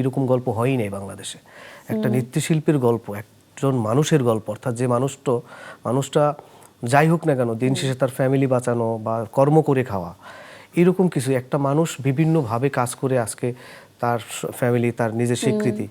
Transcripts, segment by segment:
এরকম গল্প হয়ই নাই বাংলাদেশে। একটা নৃত্যশিল্পীর গল্প একজন মানুষের গল্প অর্থাৎ যে মানুষটা মানুষটা যাই হোক না কেন দিন শেষে তার ফ্যামিলি বাঁচানো বা কর্ম করে খাওয়া এরকম কিছু। একটা মানুষ বিভিন্নভাবে কাজ করে আজকে তার ফ্যামিলি তার নিজের স্বীকৃতি।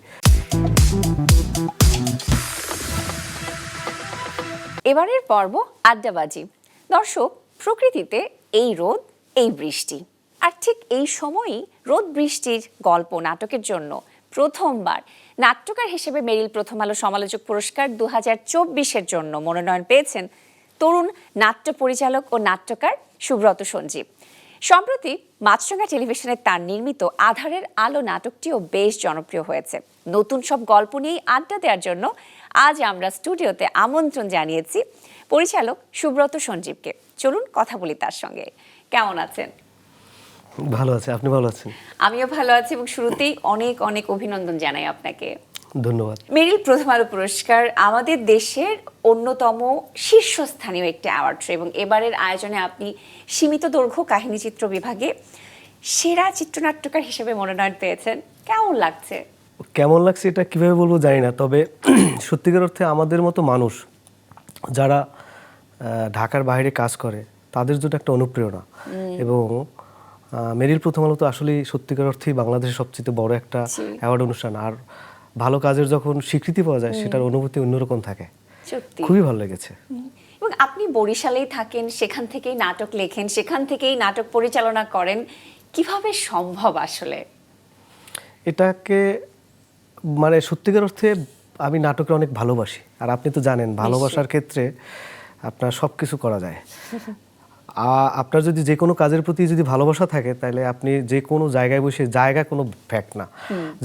এবারের পর্ব আড্ডাবাজি। দর্শক প্রকৃতিতে এই রোদ এই বৃষ্টি। আর ঠিক এই সময়ই রোদ বৃষ্টির গল্প নাটকের জন্য প্রথমবার। নাট্যকার হিসেবে মেরিল প্রথম আলো সমালোচক পুরস্কার দু হাজার চব্বিশের জন্য মনোনয়ন পেয়েছেন তরুণ নাট্য পরিচালক ও নাট্যকার সুব্রত সঞ্জীব। সম্প্রতি মাছরাঙা টেলিভিশনে তার নির্মিত আধারের আলো নাটকটিও বেশ জনপ্রিয় হয়েছে। নতুন সব গল্প নিয়েই আড্ডা দেওয়ার জন্য আজ আমরা স্টুডিওতে আমন্ত্রণ জানিয়েছি পরিচালক সুব্রত সঞ্জীবকে। চলুন কথা বলি তার সঙ্গে। কেমন আছেন? ভালো আছে আপনি ভালো আছেন? আমিও ভালো আছি এবং শুরুতেই অনেক অনেক অভিনন্দন জানাই আপনাকে। ধন্যবাদ। মেরিল প্রথম আলো পুরস্কার আমাদের দেশের অন্যতম শীর্ষস্থানীয় একটি অ্যাওয়ার্ড শো এবং এবারের আয়োজনে আপনি সীমিত দৈর্ঘ্য কাহিনীচিত্র বিভাগে সেরা চিত্রনাট্যকার হিসেবে মনোনয়ন পেয়েছেন। কেমন লাগছে? কেমন লাগছে এটা কীভাবে বলব জানি না তবে সত্যিকার অর্থে আমাদের মতো মানুষ যারা ঢাকার বাইরে কাজ করে তাদের জন্য একটা অনুপ্রেরণা। এবং মেরিল প্রথম আলো তো আসলে সত্যিকার অর্থেই বাংলাদেশের সবচেয়ে বড় একটা অ্যাওয়ার্ড অনুষ্ঠান। আর ভালো কাজের যখন স্বীকৃতি পাওয়া যায় সেটার অনুভূতি অন্যরকম থাকে। খুবই ভালো লেগেছে। এবং আপনি বরিশালেই থাকেন সেখান থেকেই নাটক লেখেন সেখান থেকেই নাটক পরিচালনা করেন। কীভাবে সম্ভব আসলে? এটাকে মানে সত্যিকার অর্থে আমি নাটকে অনেক ভালোবাসি। আর আপনি তো জানেন ভালোবাসার ক্ষেত্রে আপনার সব কিছু করা যায়। আপনার যদি যে কোনো কাজের প্রতি যদি ভালোবাসা থাকে তাহলে আপনি যে কোনো জায়গায় বসে জায়গা কোনো ফ্যাক্ট না।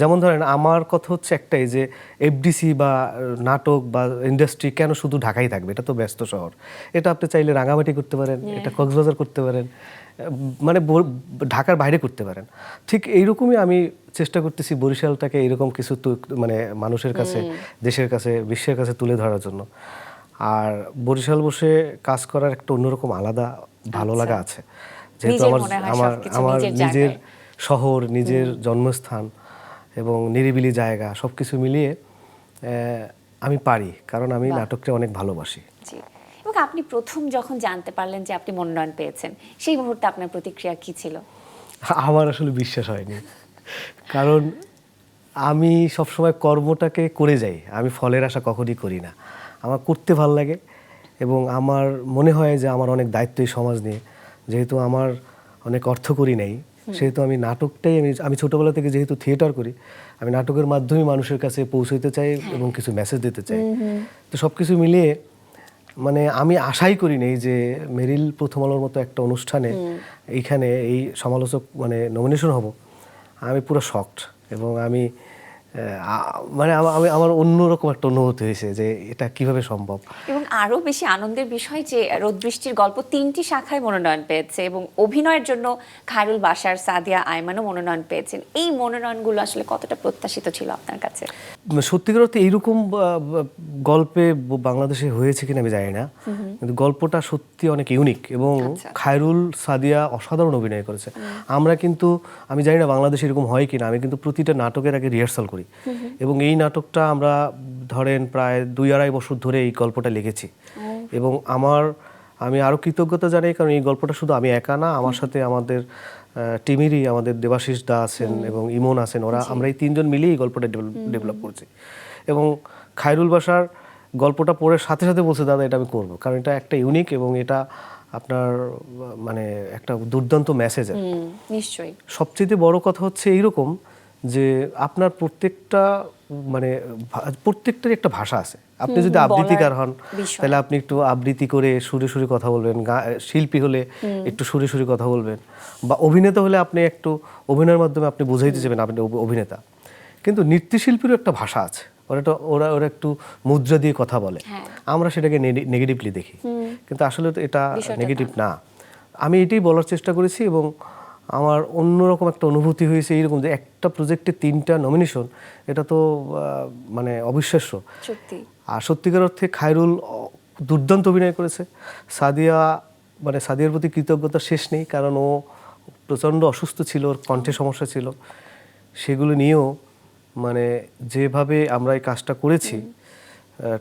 যেমন ধরেন আমার কথা হচ্ছে একটাই যে এফডিসি বা নাটক বা ইন্ডাস্ট্রি কেন শুধু ঢাকাই থাকবে? এটা তো ব্যস্ত শহর। এটা আপনি চাইলে রাঙামাটি করতে পারেন এটা কক্সবাজার করতে পারেন মানে ঢাকার বাইরে করতে পারেন। ঠিক এইরকমই আমি চেষ্টা করতেছি বরিশালটাকে এরকম কিছু মানে মানুষের কাছে দেশের কাছে বিশ্বের কাছে তুলে ধরার জন্য। আর বরিশাল বসে কাজ করার একটা অন্যরকম আলাদা ভালো লাগা আছে। যেহেতু আমার আমার আমার নিজের শহর নিজের জন্মস্থান এবং নিরিবিলি জায়গা সব কিছু মিলিয়ে আমি পারি কারণ আমি নাটকটা অনেক ভালোবাসি। এবং আপনি প্রথম যখন জানতে পারলেন যে আপনি মনোনয়ন পেয়েছেন সেই মুহূর্তে আপনার প্রতিক্রিয়া কি ছিল? আমার আসলে বিশ্বাস হয়নি। কারণ আমি সবসময় কর্মটাকে করে যাই আমি ফলের আশা কখনই করি না। আমার করতে ভালো লাগে এবং আমার মনে হয় যে আমার অনেক দায়িত্ব এই সমাজ নিয়ে। যেহেতু আমার অনেক অর্থ করি নেই সেহেতু আমি নাটকটাই আমি আমি ছোটোবেলা থেকে যেহেতু থিয়েটার করি আমি নাটকের মাধ্যমে মানুষের কাছে পৌঁছতে চাই এবং কিছু মেসেজ দিতে চাই। তো সব কিছু মিলিয়ে মানে আমি আশাই করি নেই যে মেরিল প্রথম আলোর মতো একটা অনুষ্ঠানে এইখানে এই সমালোচক মানে নমিনেশন হব। আমি পুরো শকড এবং আমি মানে আমা- আমি আমার অন্যরকম একটা অনুভূতি হয়েছে যে এটা কীভাবে সম্ভব। এবং আরও বেশি আনন্দের বিষয় যে রোদ বৃষ্টির গল্প তিনটি শাখায় মনোনয়ন পেয়েছে এবং অভিনয়ের জন্য খায়রুল বাসার সাদিয়া আয়মানও মনোনয়ন পেয়েছেন। এই মনোনয়নগুলো আসলে কতটা প্রত্যাশিত ছিল আপনার কাছে? সত্যিকার অর্থে এইরকম গল্পে বাংলাদেশে হয়েছে কিনা আমি জানি না। কিন্তু গল্পটা সত্যি অনেক ইউনিক এবং আচ্ছা। খায়রুল সাদিয়া অসাধারণ অভিনয় করেছে। আমরা কিন্তু আমি জানি না বাংলাদেশে এরকম হয় কিনা আমি কিন্তু প্রতিটা নাটকের আগে রিহার্সাল করি। এবং এই নাটকটা আমরা ধরেন প্রায় দুই আড়াই বছর ধরে এই গল্পটা লিখেছি। এবং আমার আমি আরও কৃতজ্ঞতা জানাই কারণ এই গল্পটা শুধু আমি একা না আমার সাথে আমাদের টিমেরই আমাদের দেবাশিস দা আছেন এবং ইমন আছেন ওরা আমরা এই তিনজন মিলেই এই গল্পটা ডেভেলপ করছি। এবং খায়রুল বাসার গল্পটা পড়ে সাথে সাথে বলছে দাদা এটা আমি করব। কারণ এটা একটা ইউনিক এবং এটা আপনার মানে একটা দুর্দান্ত মেসেজ নিশ্চয়ই। সবচেয়ে বড় কথা হচ্ছে এইরকম যে আপনার প্রত্যেকটা মানে প্রত্যেকটারই একটা ভাষা আছে। আপনি যদি আবৃত্তিকার হন তাহলে আপনি একটু আবৃত্তি করে সুরে সুরে কথা বলবেন শিল্পী হলে একটু সুরে সুরে কথা বলবেন বা অভিনেতা হলে আপনি একটু অভিনয়ের মাধ্যমে আপনি বুঝাইতে চাইবেন আপনি অভিনেতা। কিন্তু নৃত্যশিল্পীরও একটা ভাষা আছে ওরা ওরা ওরা একটু মুদ্রা দিয়ে কথা বলে। হ্যাঁ। আমরা সেটাকে নেগেটিভলি দেখি। কিন্তু আসলে তো এটা নেগেটিভ না। আমি এটাই বলার চেষ্টা করেছি এবং আমার অন্যরকম একটা অনুভূতি হয়েছে এইরকম যে একটা প্রজেক্টে তিনটা নমিনেশন এটা তো মানে অবিশ্বাস্য। সত্যি। আর সত্যিকার অর্থে খায়রুল দুর্দান্ত অভিনয় করেছে। সাদিয়া মানে সাদিয়ার প্রতি কৃতজ্ঞতা শেষ নেই কারণ ও প্রচণ্ড অসুস্থ ছিল ওর কণ্ঠে সমস্যা ছিল। সেগুলো নিয়েও মানে যেভাবে আমরা এই কাজটা করেছি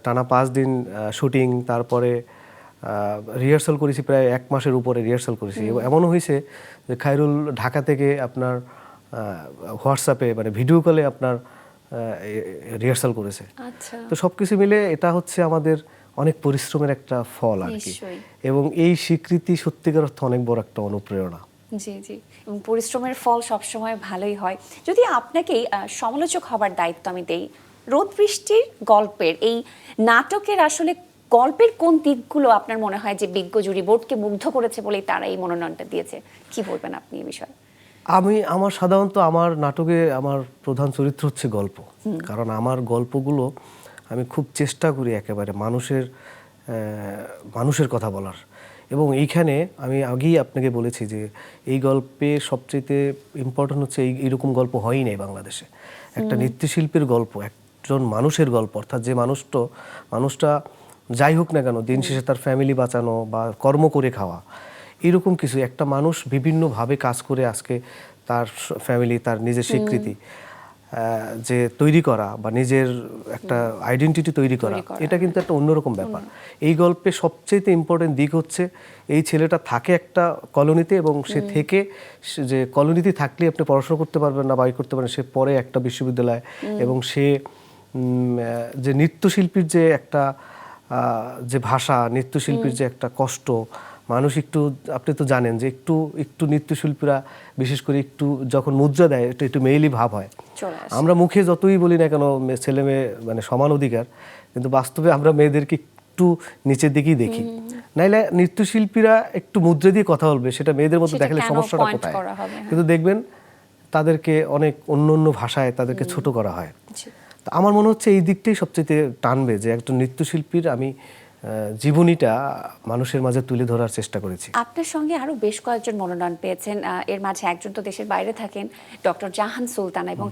টানা পাঁচ দিন শুটিং তারপরে রিহার্সাল করেছি প্রায় এক মাসের উপরে রিহার্সাল করেছি। এমনও হয়েছে যে খায়রুল ঢাকা থেকে আপনার হোয়াটসঅ্যাপে মানে ভিডিও কলে আপনার রিহার্সাল করেছে। আচ্ছা। তো সব কিছু মিলে এটা হচ্ছে আমাদের অনেক পরিশ্রমের একটা ফল আর কি। এবং এই স্বীকৃতি সত্যিকার অর্থে অনেক বড় একটা অনুপ্রেরণা। জি জি। এবং পরিশ্রমের ফল সবসময় ভালোই হয়। যদি আপনাকেই সমালোচক হবার দায়িত্ব আমি দেই রোদ বৃষ্টির গল্পের এই নাটকের আসলে গল্পের কোন দিকগুলো আপনার মনে হয় যে বিজ্ঞ জুরি বোর্ডকে মুগ্ধ করেছে বলেই তারা এই মনোনয়নটা দিয়েছে? কি বলবেন আপনি এই বিষয়ে? আমি আমার সাধারণত আমার নাটকে আমার প্রধান চরিত্র হচ্ছে গল্প। কারণ আমার গল্পগুলো আমি খুব চেষ্টা করি একেবারে মানুষের মানুষের কথা বলার। এবং এইখানে আমি আগেই আপনাকে বলেছি যে এই গল্পে সবচেয়ে ইম্পর্টেন্ট হচ্ছে এই এরকম গল্প হয়ই নাই বাংলাদেশে। একটা নৃত্যশিল্পীর গল্প একজন মানুষের গল্প অর্থাৎ যে মানুষটা মানুষটা যাই হোক না কেন দিন শেষে তার ফ্যামিলি বাঁচানো বা কর্ম করে খাওয়া এরকম কিছু। একটা মানুষ বিভিন্নভাবে কাজ করে আজকে তার ফ্যামিলি তার নিজের স্বীকৃতি যে তৈরি করা বা নিজের একটা আইডেন্টিটি তৈরি করা এটা কিন্তু একটা অন্যরকম ব্যাপার। এই গল্পে সবচেয়ে ইম্পর্টেন্ট দিক হচ্ছে এই ছেলেটা থাকে একটা কলোনিতে এবং সে থেকে সে- যে কলোনিতে থাকলে আপনি পড়াশোনা করতে পারবেন না বাই করতে পারেন সে পরে একটা বিশ্ববিদ্যালয় এবং সে যে নৃত্যশিল্পীর যে একটা যে ভাষা নৃত্যশিল্পীর যে একটা কষ্ট মানুষ একটু আপনি তো জানেন যে একটু একটু নৃত্যশিল্পীরা বিশেষ করে একটু যখন মুদ্রা দেয় একটু একটু মেইলি ভাব হয়। আমরা মুখে যতই বলি না কেন ছেলে মেয়ে মানে সমান অধিকার কিন্তু বাস্তবে আমরা মেয়েদেরকে একটু নিচের দিকেই দেখি। নাইলে নৃত্যশিল্পীরা একটু মুদ্রা দিয়ে কথা বলবে সেটা মেয়েদের মধ্যে দেখালে সমস্যাটা কোথায়? হ্যাঁ। কিন্তু দেখবেন তাদেরকে অনেক অন্য অন্য ভাষায় তাদেরকে ছোট করা হয়। তো আমার মনে হচ্ছে এই দিকটাই সবচেয়ে টানবে যে একজন নৃত্যশিল্পীর আমি জীবনীটা মানুষের মাঝে তুলে ধরার চেষ্টা করেছি। আপনার সঙ্গে আরও বেশ কয়েকজন মনোনয়ন পেয়েছেন এর মাঝে একজন তো দেশের বাইরে থাকেন ডক্টর জাহান সুলতানা এবং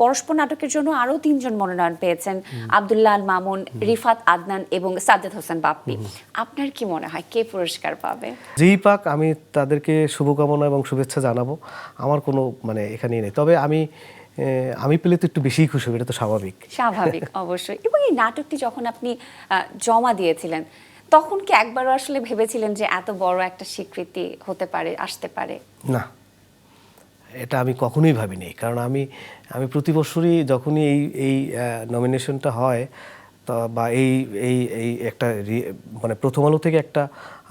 পরস্পর নাটকের জন্য আরও তিনজন মনোনয়ন পেয়েছেন আব্দুল্লাহ মামুন রিফাত আদনান এবং সাজ্জাদ হোসেন বাপ্পি। আপনার কি মনে হয় কে পুরস্কার পাবে? যেই পাক আমি তাদেরকে শুভকামনা এবং শুভেচ্ছা জানাব। আমার কোনো মানে এখানেই নেই। তবে আমি আমি পেলে তো একটু বেশিই খুশি হব এটা তো স্বাভাবিক। স্বাভাবিক অবশ্যই। এবং এই নাটকটি যখন আপনি জমা দিয়েছিলেন তখন কি একবারও আসলে ভেবেছিলেন যে এত বড় একটা স্বীকৃতি হতে পারে আসতে পারে? না। এটা আমি কখনোই ভাবিনি। কারণ আমি আমি প্রতি বছরই যখনই এই এই নমিনেশনটা হয় তা বা এই এই এই একটা মানে প্রথম আলো থেকে একটা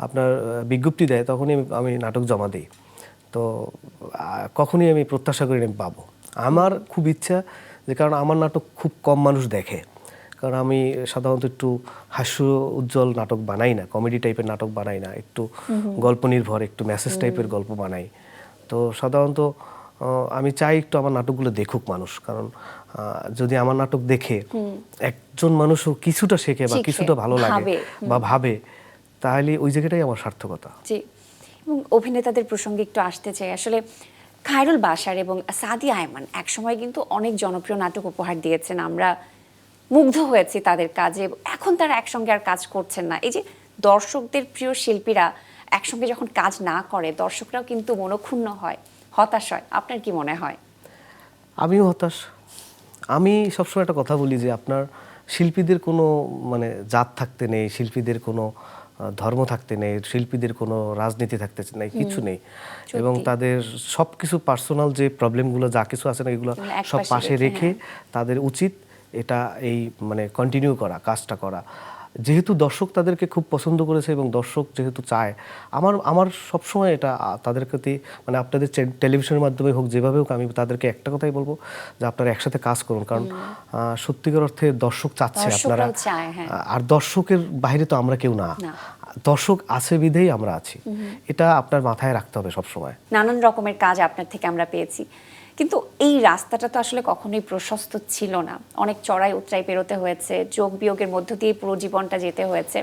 আপনার বিজ্ঞপ্তি দেয় তখনই আমি আমি নাটক জমা দিই। তো কখনই আমি প্রত্যাশা করি আমি পাবো। আমার খুব ইচ্ছা যে কারণ আমার নাটক খুব কম মানুষ দেখে। কারণ আমি সাধারণত একটু হাস্য উজ্জ্বল নাটক বানাই না কমেডি টাইপের নাটক বানাই না একটু গল্প নির্ভর একটু মেসেজ টাইপের গল্প বানাই। তো সাধারণত আমি চাই একটু আমার নাটকগুলো দেখুক মানুষ। কারণ যদি আমার নাটক দেখে একজন মানুষও কিছুটা শেখে বা কিছুটা ভালো লাগে বা ভাবে তাহলে ওই জায়গাটাই আমার সার্থকতা। জি। এবং অভিনেতাদের প্রসঙ্গে একটু আসতে চাই। আসলে খায়রুল বাসার এবং সাদিয়া আয়মান একসময় কিন্তু অনেক জনপ্রিয় নাটক উপহার দিয়েছেন। আমরা মুগ্ধ হয়েছি তাদের কাজে। এখন তারা একসঙ্গে আর কাজ করছেন না। এই যে দর্শকদের প্রিয় শিল্পীরা একসঙ্গে যখন কাজ না করে, দর্শকরাও কিন্তু মনক্ষুণ্ণ হয়, হতাশ হয়। আপনার কি মনে হয়? আমিও হতাশ। আমি সবসময় একটা কথা বলি যে আপনার শিল্পীদের কোনো মানে জাত থাকতে নেই, শিল্পীদের কোনো ধর্ম থাকতে নেই শিল্পীদের কোনো রাজনীতি থাকতে নেই কিছু নেই। এবং তাদের সব কিছু পার্সোনাল যে প্রবলেমগুলো যা কিছু আছে না এগুলো সব পাশে রেখে, রেখে তাদের উচিত এটা এই মানে কন্টিনিউ করা কাজটা করা। যেহেতু দর্শক তাদেরকে খুব পছন্দ করেছে এবং দর্শক যেহেতু চায় আমার আমার সবসময় এটা তাদের প্রতি মানে আপনাদের টেলিভিশনের মাধ্যমে হোক যেভাবে হোক আমি তাদেরকে একটা কথাই বলব যে আপনারা একসাথে কাজ করুন। কারণ সত্যিকার অর্থে দর্শক চাচ্ছে আপনারা। হ্যাঁ। আর দর্শকের বাইরে তো আমরা কেউ না। না। দর্শক আছে বিধেই আমরা আছি। এটা আপনার মাথায় রাখতে হবে সবসময়। নানান রকমের কাজ আপনার থেকে আমরা পেয়েছি। কিন্তু এই রাস্তাটা তো আসলে কখনোই প্রশস্ত ছিল না। অনেক চড়াই উচ্চাই পেরোতে হয়েছে যোগ বিয়োগের মধ্য দিয়ে পুরো জীবনটা যেতে হয়েছে।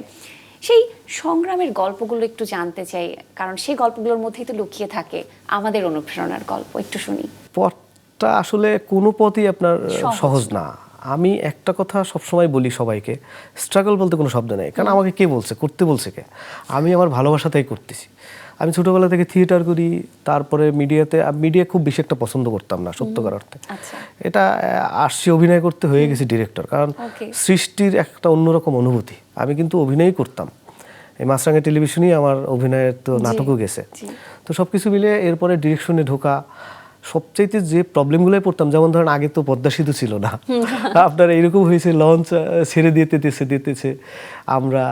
সেই সংগ্রামের গল্পগুলো একটু জানতে চাই কারণ সেই গল্পগুলোর মধ্যেই তো লুকিয়ে থাকে আমাদের অনুপ্রেরণার গল্প। একটু শুনি। পথটা আসলে কোনো পথই আপনার সহজ। সহজ না। আমি একটা কথা সবসময় বলি সবাইকে স্ট্রাগল বলতে কোনো শব্দ নেই। কারণ আমাকে কে বলছে? করতে বলছে কে? আমি আমার ভালোবাসাতেই করতেছি। আমি ছোটোবেলা থেকে থিয়েটার করি তারপরে মিডিয়াতে মিডিয়া খুব বেশি একটা পছন্দ করতাম না সত্যকার অর্থে। আচ্ছা। এটা আসছি অভিনয় করতে হয়ে গেছি ডিরেক্টর কারণ সৃষ্টির একটা অন্যরকম অনুভূতি। আমি কিন্তু অভিনয়ই করতাম। এই মাছরাঙা টেলিভিশনই আমার অভিনয়ের তো নাটকও গেছে। তো সব কিছু মিলে এরপরে ডিরেকশনে ঢোকা। সবচাইতে যে প্রবলেমগুলোই পড়তাম যেমন ধরেন আগে তো পদ্মা সেতু ছিল না। আপনার এরকম হয়েছে লঞ্চ ছেড়ে দিতেছে দিতেছে। আমরা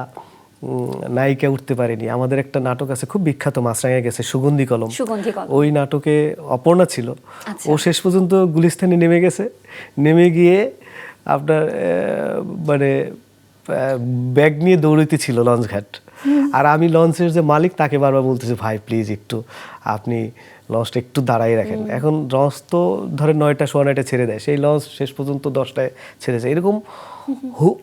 নায়িকা উঠতে পারেনি। আমাদের একটা নাটক আছে খুব বিখ্যাত মাছরাঙায় গেছে সুগন্ধি কলম। ওই নাটকে অপর্ণা ছিল। আচ্ছা। ও শেষ পর্যন্ত গুলিস্তানে নেমে গেছে। নেমে গিয়ে আপনার মানে ব্যাগ নিয়ে দৌড়িতে ছিল লঞ্চ ঘাট। আর আমি লঞ্চের যে মালিক তাকে বারবার বলতেছি ভাই প্লিজ একটু আপনি লঞ্চটা একটু দাঁড়াই রাখেন। এখন লঞ্চ তো ধরে নয়টা সোয়া নয়টা ছেড়ে দেয়। সেই লঞ্চ শেষ পর্যন্ত দশটায় ছেড়ে যায় এরকম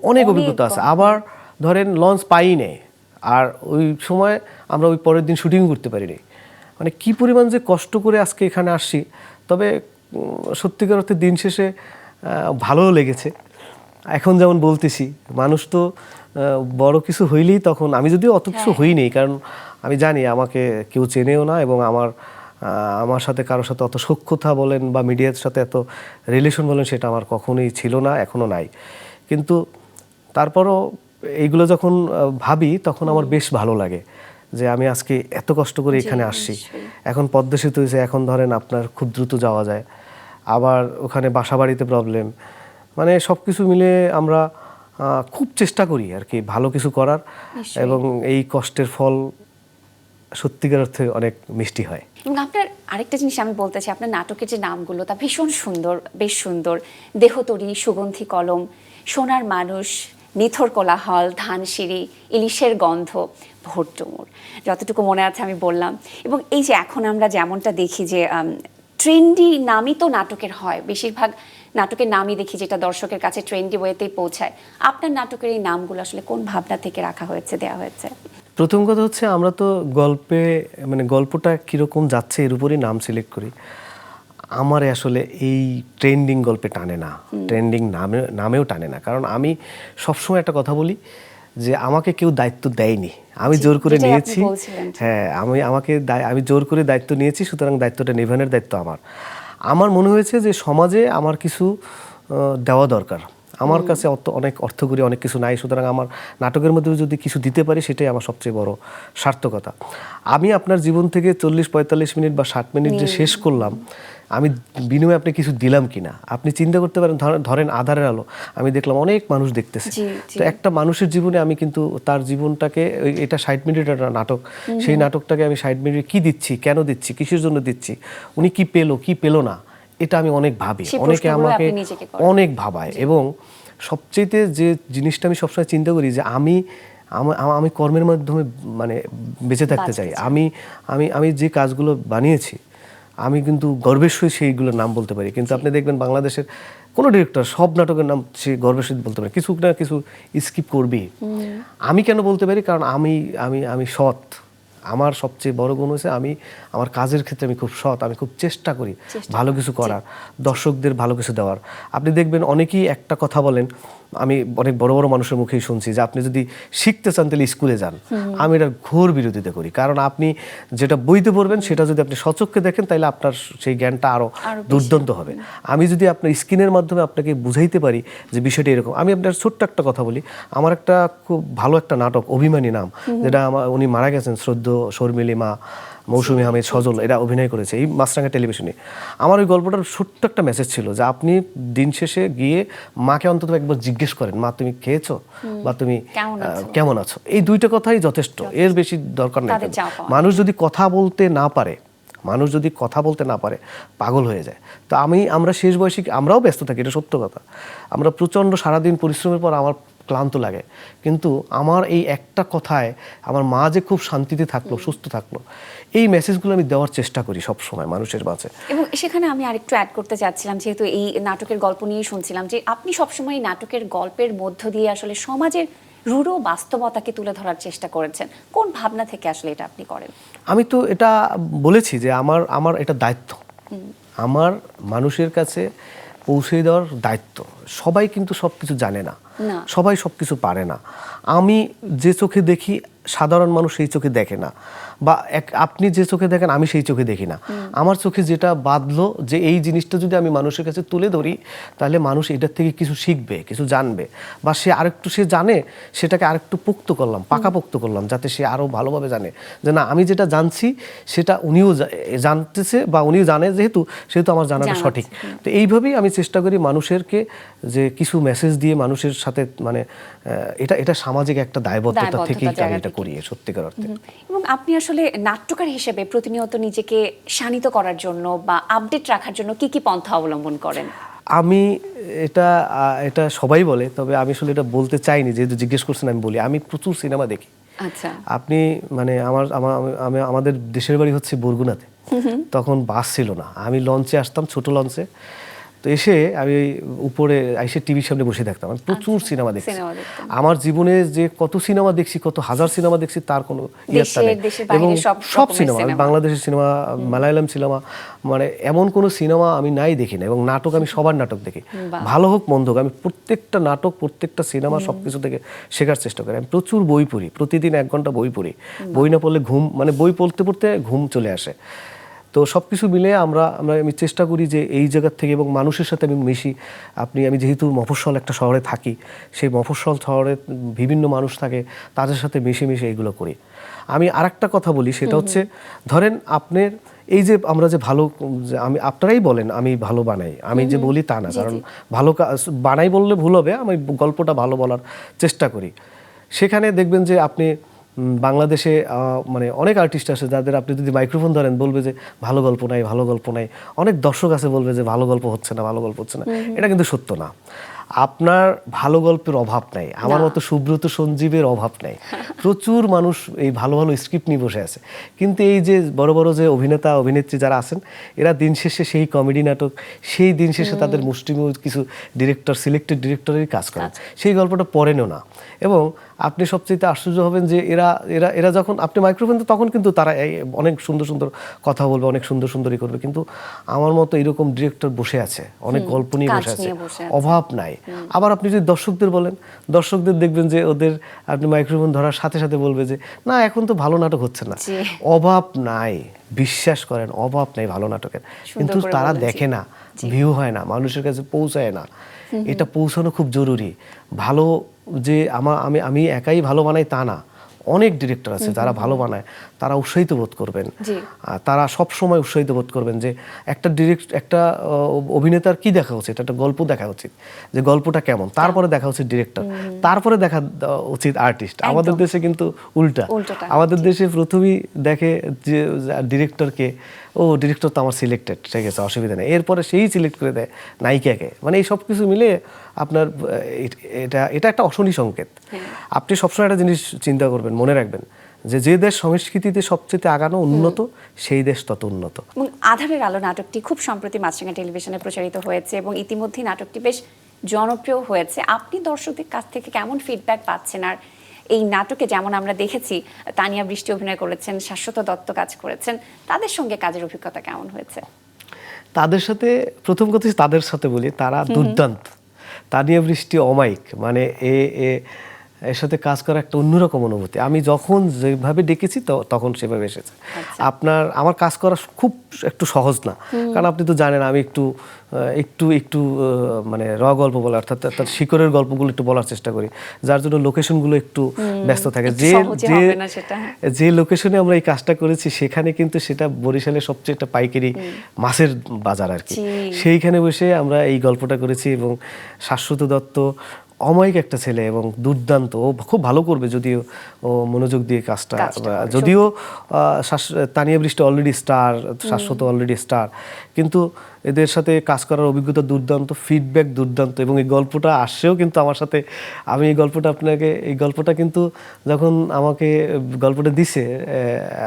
অনেক অভিজ্ঞতা আছে। আবার ধরেন লঞ্চ পাই নেই আর ওই সময় আমরা ওই পরের দিন শুটিং করতে পারিনি। মানে কি পরিমাণ যে কষ্ট করে আজকে এখানে আসছি তবে সত্যিকার অর্থে দিন শেষে ভালোও লেগেছে। এখন যেমন বলতেছি মানুষ তো বড় কিছু হইলেই তখন আমি যদিও অত কিছু হই নেই কারণ আমি জানি আমাকে কেউ চেনেও না এবং আমার আমার সাথে কারোর সাথে অত সখ্যতা বলেন বা মিডিয়ার সাথে এত রিলেশন বলেন সেটা আমার কখনোই ছিল না এখনও নাই। কিন্তু তারপরও এইগুলো যখন ভাবি তখন আমার বেশ ভালো লাগে যে আমি আজকে এত কষ্ট করে এখানে আসছি। এখন পদ্মা সেতু হয়েছে এখন ধরেন আপনার খুব দ্রুত যাওয়া যায়। আবার ওখানে বাসা বাড়িতে প্রবলেম মানে সব কিছু মিলে আমরা খুব চেষ্টা করি আর কি ভালো কিছু করার এবং এই কষ্টের ফল সত্যিকার অর্থে অনেক মিষ্টি হয়। আপনার আরেকটা জিনিস আমি বলতে চাই আপনার নাটকের যে নামগুলো তা ভীষণ সুন্দর বেশ সুন্দর। দেহতরি সুগন্ধি কলম সোনার মানুষ নিথর কোলাহল, ধানসিঁড়ি, ইলিশের গন্ধ ভোটডুমুর যতটুকু মনে আছে আমি বললাম। এবং এই যে এখন আমরা যেমনটা দেখি যে ট্রেন্ডি নামই তো নাটকের হয়। বেশিরভাগ নাটকের নামই দেখি যেটা দর্শকের কাছে ট্রেন্ডি ওয়েতেই পৌঁছায়। আপনার নাটকের এই নামগুলো আসলে কোন ভাবনা থেকে রাখা হয়েছে দেওয়া হয়েছে? প্রথম কথা হচ্ছে, আমরা তো গল্পে মানে গল্পটা কীরকম যাচ্ছে এর উপরই নাম সিলেক্ট করি। আমার আসলে এই ট্রেন্ডিং গল্পে টানে না। ট্রেন্ডিং নামে নামেও টানে না। কারণ আমি সবসময় একটা কথা বলি যে আমাকে কেউ দায়িত্ব দেয়নি। আমি জোর করে নিয়েছি। হ্যাঁ আমি আমাকে আমি জোর করে দায়িত্ব নিয়েছি সুতরাং দায়িত্বটা নিভানোর দায়িত্ব আমার। আমার মনে হয়েছে যে সমাজে আমার কিছু দেওয়া দরকার। আমার কাছে অত অনেক অর্থ করি অনেক কিছু নাই সুতরাং আমার নাটকের মধ্যে যদি কিছু দিতে পারি সেটাই আমার সবচেয়ে বড় সার্থকতা। আমি আপনার জীবন থেকে চল্লিশ পঁয়তাল্লিশ মিনিট বা ষাট মিনিট যে শেষ করলাম আমি বিনিময়ে আপনি কিছু দিলাম কিনা? আপনি চিন্তা করতে পারেন ধরেন- ধরেন আধারের আলো আমি দেখলাম অনেক মানুষ দেখতেছে। তো একটা মানুষের জীবনে আমি কিন্তু তার জীবনটাকে ওই- এটা ষাট মিনিটের একটা নাটক সেই নাটকটাকে আমি ষাট মিনিট কি দিচ্ছি কেন দিচ্ছি কিসের জন্য দিচ্ছি উনি কি পেল কি পেল না? এটা আমি অনেক ভাবি। অনেকে আমাকে। অনেক ভাবায় এবং সবচেয়েতে যে জিনিসটা আমি সবসময় চিন্তা করি যে আমি আমা- আমা- আমি কর্মের মাধ্যমে মানে বেঁচে থাকতে চাই। আমি আমি আমি যে কাজগুলো বানিয়েছি আমি কিন্তু গর্বের সহিত সেইগুলোর নাম বলতে পারি। কিন্তু আপনি দেখবেন বাংলাদেশের কোনো ডিরেক্টর সব নাটকের নাম সে গর্বের সহিত বলতে পারে। কিছু না কিছু স্কিপ করবি আমি কেন বলতে পারি? কারণ আমি আমি আমি সৎ। আমার সবচেয়ে বড় গুণ হচ্ছে আমি আমার কাজের ক্ষেত্রে আমি খুব সৎ আমি খুব চেষ্টা করি ভালো কিছু করার দর্শকদের ভালো কিছু দেওয়ার। আপনি দেখবেন অনেকেই একটা কথা বলেন আমি অনেক বড় বড় মানুষের মুখেই শুনছি যে আপনি যদি শিখতে চান তাহলে স্কুলে যান। আমি এটার ঘোর বিরোধিতা করি। কারণ আপনি যেটা বইতে পড়বেন সেটা যদি আপনি সচক্ষে দেখেন তাহলে আপনার সেই জ্ঞানটা আরও আরও দুর্দান্ত হবে। আমি যদি আপনার স্ক্রিনের মাধ্যমে আপনাকে বুঝাইতে পারি যে বিষয়টা এরকম আমি আপনার ছোট্ট একটা কথা বলি। আমার একটা খুব ভালো একটা নাটক অভিমানী নাম যেটা আমার উনি মারা গেছেন শ্রদ্ধ শর্মিলী মা মৌসুমী আহমেদ সজল এরা অভিনয় করেছে এই মাছরাঙ্গা টেলিভিশনে। আমার ওই গল্পটার ছোট্ট একটা মেসেজ ছিল যে আপনি দিন শেষে গিয়ে মাকে অন্তত একবার জিজ্ঞেস করেন মা তুমি খেয়েছো? বা তুমি কেমন আছো? এই দুইটা কথাই যথেষ্ট এর বেশি দরকার নেই। মানুষ যদি কথা বলতে না পারে মানুষ যদি কথা বলতে না পারে পাগল হয়ে যায়। তো আমি আমরা শেষ বয়সী আমরাও ব্যস্ত থাকি এটা সত্য কথা। আমরা প্রচণ্ড সারাদিন পরিশ্রমের পর আমার ক্লান্ত লাগে। কিন্তু আমার এই একটা কথায় আমার মা যে খুব শান্তিতে থাকল সুস্থ থাকল এই মেসেজগুলো আমি দেওয়ার চেষ্টা করি সব সময় মানুষের মাঝে। এবং সেখানে আমি আরেকটু অ্যাড করতে চাচ্ছিলাম যেহেতু এই নাটকের গল্প নিয়ে শুনছিলাম যে আপনি সবসময় নাটকের গল্পের মধ্য দিয়ে আসলে সমাজের রূঢ় বাস্তবতাকে তুলে ধরার চেষ্টা করেছেন। কোন ভাবনা থেকে আসলে এটা আপনি করেন? আমি তো এটা বলেছি যে আমার আমার এটা দায়িত্ব। আমার মানুষের কাছে পৌঁছে দেওয়ার দায়িত্ব। সবাই কিন্তু সব কিছু জানে না। না। সবাই সব কিছু পারে না। আমি যে চোখে দেখি সাধারণ মানুষ সেই চোখে দেখে না। বা এক আপনি যে চোখে দেখেন আমি সেই চোখে দেখি না। আমার চোখে যেটা বাঁধলো যে এই জিনিসটা যদি আমি মানুষের কাছে তুলে ধরি তাহলে মানুষ এটার থেকে কিছু শিখবে কিছু জানবে। বা সে আরেকটু সে জানে সেটাকে আরেকটু পোক্ত করলাম পাকাপোক্ত করলাম যাতে সে আরও ভালোভাবে জানে যে না আমি যেটা জানছি সেটা উনিও জানতেছে বা উনিও জানে যেহেতু সেহেতু আমার জানাটা সঠিক। তো এইভাবেই আমি চেষ্টা করি মানুষেরকে যে কিছু মেসেজ দিয়ে মানুষের সাথে মানে এটা এটা সামাজিক একটা দায়বদ্ধতা থেকেই আমি এটা থেকে। করি সত্যিকার অর্থে। এবং আপনি আসলে নাট্যকার হিসেবে প্রতিনিয়ত নিজেকে শানিত করার জন্য বা আপডেট রাখার জন্য কি কি পন্থা অবলম্বন করেন? আমি এটা এটা সবাই বলে তবে আমি আসলে এটা বলতে চাইনি। যেহেতু জিজ্ঞেস করছেন আমি বলি। আমি প্রচুর সিনেমা দেখি। আচ্ছা। আপনি মানে আমার আমার আমি- আমি আমাদের দেশের বাড়ি হচ্ছে বরগুনাতে। তখন বাস ছিল না। আমি লঞ্চে আসতাম ছোট লঞ্চে। তো এসে আমি ওই উপরে এসে টিভির সামনে বসে থাকতাম আমি প্রচুর সিনেমা দেখছি। আমার জীবনে যে কত সিনেমা দেখছি কত হাজার সিনেমা দেখছি তার কোনো দেশের, নেই। এবং সব সব সিনেমা আমি বাংলাদেশের সিনেমা মালায়ালাম সিনেমা মানে এমন কোনো সিনেমা আমি নাই দেখি না। এবং নাটক আমি সবার নাটক দেখি। ভালো হোক মন্দ হোক আমি প্রত্যেকটা নাটক প্রত্যেকটা সিনেমা সব কিছু থেকে শেখার চেষ্টা করি। আমি প্রচুর বই পড়ি। প্রতিদিন এক ঘণ্টা বই পড়ি। বই না পড়লে ঘুম মানে বই পড়তে পড়তে ঘুম চলে আসে। তো সব কিছু মিলে আমরা আমরা আমি চেষ্টা করি যে এই জায়গার থেকে এবং মানুষের সাথে আমি মিশি। আপনি আমি যেহেতু মফস্বল একটা শহরে থাকি সেই মফস্বল শহরে বিভিন্ন মানুষ থাকে তাদের সাথে মিশে মিশে এইগুলো করি। আমি আরেকটা কথা বলি সেটা হচ্ছে ধরেন আপনার এই যে আমরা যে ভালো আমি আপনারাই বলেন আমি ভালো বানাই আমি যে বলি তা না কারণ ভালো কাজ বানাই বললে ভুল হবে আমি গল্পটা ভালো বলার চেষ্টা করি। সেখানে দেখবেন যে আপনি বাংলাদেশে মানে অনেক আর্টিস্ট আছে যাদের আপনি যদি মাইক্রোফোন ধরেন বলবে যে ভালো গল্প নাই ভালো গল্প নাই। অনেক দর্শক আছে বলবে যে ভালো গল্প হচ্ছে না ভালো গল্প হচ্ছে না। এটা কিন্তু সত্য না। আপনার ভালো গল্পের অভাব নাই। আমার মতো সুব্রত সঞ্জীবের অভাব নাই। প্রচুর মানুষ এই ভালো ভালো স্ক্রিপ্ট নিয়ে বসে আছে। কিন্তু এই যে বড় বড় যে অভিনেতা অভিনেত্রী যারা আছেন এরা দিন শেষে সেই কমেডি নাটক সেই দিন শেষে তাদের মুষ্টিমেয় কিছু ডিরেক্টর সিলেক্টেড ডিরেক্টরেরই কাজ করেন। সেই গল্পটা পড়েনও না। এবং আপনি সবচেয়ে আশ্চর্য হবেন যে এরা এরা এরা যখন আপনি মাইক্রোফোন তখন কিন্তু তারা এই অনেক সুন্দর সুন্দর কথা বলবে অনেক সুন্দর সুন্দরই করবে। কিন্তু আমার মতো এরকম ডিরেক্টর বসে আছে অনেক গল্প নিয়ে বসে আছে নিয়ে বসে আছে। অভাব নাই। আবার আপনি যদি দর্শকদের বলেন দর্শকদের দেখবেন যে ওদের আপনি মাইক্রোফোন ধরার সাথে সাথে বলবে যে না এখন তো ভালো নাটক হচ্ছে না। অভাব নাই বিশ্বাস করেন অভাব নাই ভালো নাটকের। কিন্তু তারা দেখে না ভিউ হয় না মানুষের কাছে পৌঁছায় না। এটা পৌঁছানো খুব জরুরি। ভালো যে আমার আমি আমি একাই ভালো বানাই তা না। অনেক ডিরেক্টর আছে যারা ভালো বানায় তারা উৎসাহিত বোধ করবেন। তারা সব সময় উৎসাহিত বোধ করবেন যে একটা ডিরেক্ট একটা অভিনেতার কি দেখা উচিত? একটা গল্প দেখা উচিত। যে গল্পটা কেমন? তারপরে দেখা উচিত ডিরেক্টর তারপরে দেখা উচিত আর্টিস্ট আমাদের দেশে কিন্তু উল্টা। আমাদের দেশে প্রথমেই দেখে যে ডিরেক্টরকে ও ডিরেক্টর তো আমার সিলেক্টেড ঠিক আছে অসুবিধা নেই। এরপরে সেই সিলেক্ট করে দেয় নায়িকাকে। মানে এই সব কিছু মিলে আপনার এটা এটা একটা অশনি সংকেত। আপনি সবসময় একটা জিনিস চিন্তা করবেন মনে রাখবেন যে যে দেশ সংস্কৃতিতে সবচেয়ে আগানো উন্নত সেই দেশ তত উন্নত। এবং আধারের আলো নাটকটি খুব সম্প্রতি মাছরাঙা টেলিভিশনে প্রচারিত হয়েছে এবং ইতিমধ্যে নাটকটি বেশ জনপ্রিয় হয়েছে। আপনি দর্শকদের কাছ থেকে কেমন ফিডব্যাক পাচ্ছেন? আর এই নাটকে যেমন আমরা দেখেছি তানিয়া বৃষ্টি অভিনয় করেছেন শাশ্বত দত্ত কাজ করেছেন তাদের সঙ্গে কাজের অভিজ্ঞতা কেমন হয়েছে? তাদের সাথে প্রথম কথা তাদের সাথে বলি তারা দুর্দান্ত। তানিয়া বৃষ্টি অমায়িক মানে এ এ এর সাথে কাজ করা একটা অন্যরকম অনুভূতি। আমি যখন যেভাবে ডেকেছি তো তখন সেভাবে এসেছে। আপনার আমার কাজ করা খুব একটু সহজ না। কারণ আপনি তো জানেন আমি একটু একটু একটু মানে র গল্প বলা অর্থাৎ তার শিকড়ের গল্পগুলো একটু বলার চেষ্টা করি। যার জন্য লোকেশনগুলো একটু ব্যস্ত থাকে। যে যে সেটা। যে লোকেশনে আমরা এই কাজটা করেছি সেখানে কিন্তু সেটা বরিশালের সবচেয়ে একটা পাইকারি মাছের বাজার আর কি। সেইখানে বসে আমরা এই গল্পটা করেছি এবং শাশ্বত দত্ত অমায়িক একটা ছেলে এবং দুর্দান্ত। ও খুব ভালো করবে যদিও ও মনোযোগ দিয়ে কাজটা যদিও Tania Brishti already star Shashwat already star কিন্তু এদের সাথে কাজ করার অভিজ্ঞতা দুর্দান্ত ফিডব্যাক দুর্দান্ত এবং এই গল্পটা আসছেও কিন্তু আমার সাথে। আমি এই গল্পটা আপনাকে এই গল্পটা কিন্তু যখন আমাকে গল্পটা দিছে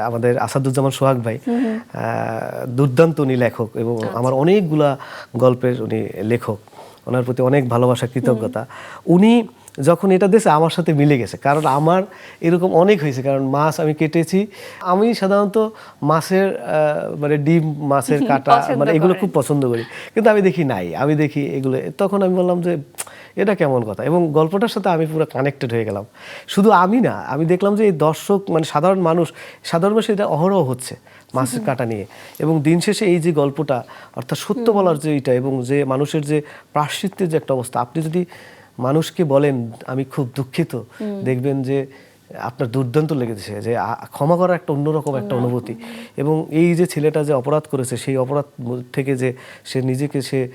আমাদের আসাদুজ্জামান সোহাগ ভাই দুর্দান্ত উনি লেখক এবং আমার অনেকগুলা গল্পের উনি লেখক। ওনার প্রতি অনেক ভালোবাসা কৃতজ্ঞতা। উনি যখন এটা দিয়েছে আমার সাথে মিলে গেছে। কারণ আমার এরকম অনেক হয়েছে। কারণ মাছ আমি কেটেছি। আমি সাধারণত মাছের মানে ডিম মাছের কাটা মানে এগুলো খুব পছন্দ করি। কিন্তু আমি দেখি নাই। আমি দেখি এগুলো। তখন আমি বললাম যে এটা কেমন কথা? এবং গল্পটার সাথে আমি পুরো কানেক্টেড হয়ে গেলাম। শুধু আমি না আমি দেখলাম যে এই দর্শক মানে সাধারণ মানুষ সাধারণ মানুষ এটা অহরহ হচ্ছে। মাছের কাটা নিয়ে। এবং দিন শেষে এই যে গল্পটা অর্থাৎ সত্য বলার যে এইটা এবং যে মানুষের যে প্রাশ্চিত্যের যে একটা অবস্থা আপনি যদি মানুষকে বলেন আমি খুব দুঃখিত দেখবেন যে আপনার দুর্দান্ত লেগেছে যে ক্ষমা করার একটা অন্যরকম একটা অনুভূতি। এবং এই যে ছেলেটা যে অপরাধ করেছে সেই অপরাধ থেকে যে সে নিজেকে সে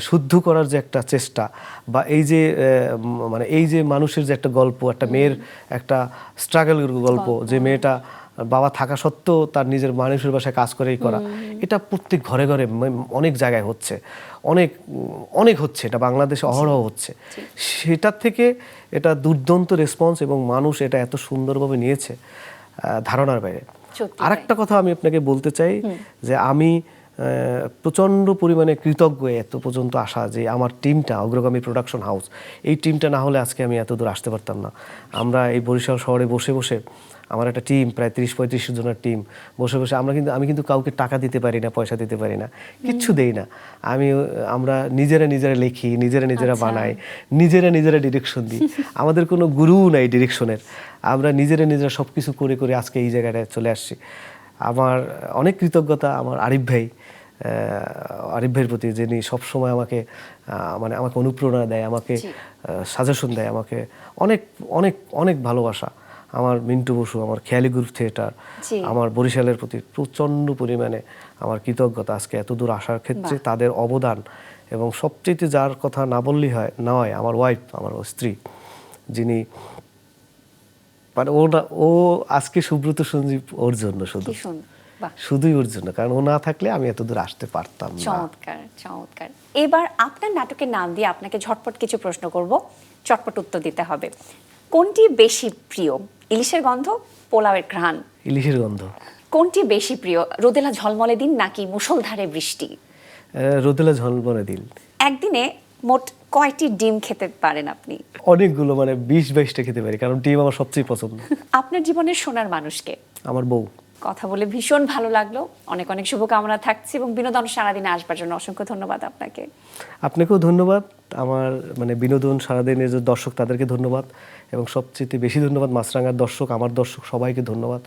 শুদ্ধ করার যে একটা চেষ্টা বা এই যে মানে এই যে মানুষের যে একটা গল্প একটা মেয়ের একটা স্ট্রাগলের গল্প যে মেয়েটা বাবা থাকা সত্ত্বেও তার নিজের মানুষের বাসায় কাজ করেই করা। এটা প্রত্যেক ঘরে ঘরে অনেক জায়গায় হচ্ছে। অনেক অনেক হচ্ছে। এটা বাংলাদেশে অহরহ হচ্ছে। সেটার থেকে এটা দুর্দান্ত রেসপন্স এবং মানুষ এটা এত সুন্দরভাবে নিয়েছে ধারণার বাইরে। আরেকটা কথা আমি আপনাকে বলতে চাই যে আমি প্রচণ্ড পরিমাণে কৃতজ্ঞ এত পর্যন্ত আসা যে আমার টিমটা অগ্রগামী প্রোডাকশন হাউস এই টিমটা না হলে আজকে আমি এত দূর আসতে পারতাম না। আমরা এই বরিশাল শহরে বসে বসে আমার একটা টিম প্রায় তিরিশ পঁয়ত্রিশ জনের টিম বসে বসে। আমরা কিন্তু আমি কিন্তু কাউকে টাকা দিতে পারি না পয়সা দিতে পারি না। কিচ্ছু দেই না। আমি আমরা নিজেরা নিজেরা লিখি নিজেরা নিজেরা বানাই নিজেরা নিজেরা ডিরেকশন দিই। আমাদের কোনো গুরু নাই ডিরেকশনের আমরা নিজেরা নিজেরা সব কিছু করে করে আজকে এই জায়গাটায় চলে আসছি। আমার অনেক কৃতজ্ঞতা আমার আরিফ ভাই আরিফ ভাইয়ের প্রতি যিনি সবসময় আমাকে মানে আমাকে অনুপ্রেরণা দেয় আমাকে সাজেশন দেয় আমাকে অনেক অনেক অনেক ভালোবাসা। আমার মিন্টু বসু আমার খেয়ালি গ্রুপ থিয়েটার আমার বরিশালের প্রতি প্রচণ্ড পরিমাণে আমার কৃতজ্ঞতা। আজকে এত দূর আসার ক্ষেত্রে তাদের অবদান এবং সবচেয়ে যার কথা না বললেই হয় না হয় আমার ওয়াইফ আমার স্ত্রী যিনি মানে ও না ও আজকে সুব্রত সঞ্জীব ওর জন্য শুধু। শুধুই ওর জন্য কারণ ও না থাকলে আমি এত দূর আসতে পারতাম না। চমৎকার চমৎকার। এবার আপনার নাটকের নাম দিয়ে আপনাকে ঝটপট কিছু প্রশ্ন করব চটপট উত্তর দিতে হবে। কোনটি বেশি প্রিয়? ইলিশের গন্ধ পোলাওয়ের ঘ্রাণ? ইলিশের গন্ধ। কোনটি বেশি প্রিয় রোদেলা ঝলমলে দিন নাকি মুষলধারে বৃষ্টি? রোদেলা ঝলমলে দিন। একদিনে মোট কয়টি ডিম খেতে পারেন আপনি? অনেকগুলো মানে বিশ বাইশটা খেতে পারি কারণ ডিম আমার সবচেয়ে পছন্দ। আপনার জীবনের সোনার মানুষকে? আমার বউ। কথা বলে ভীষণ ভালো লাগল। অনেক অনেক শুভকামনা থাকছে এবং বিনোদন সারাদিনে আসবার জন্য অসংখ্য ধন্যবাদ আপনাকে। আপনাকেও ধন্যবাদ। আমার মানে বিনোদন সারাদিনের যে দর্শক, তাদেরকে ধন্যবাদ। এবং সবচেয়ে বেশি ধন্যবাদ মাছরাঙার দর্শক, আমার দর্শক, সবাইকে ধন্যবাদ।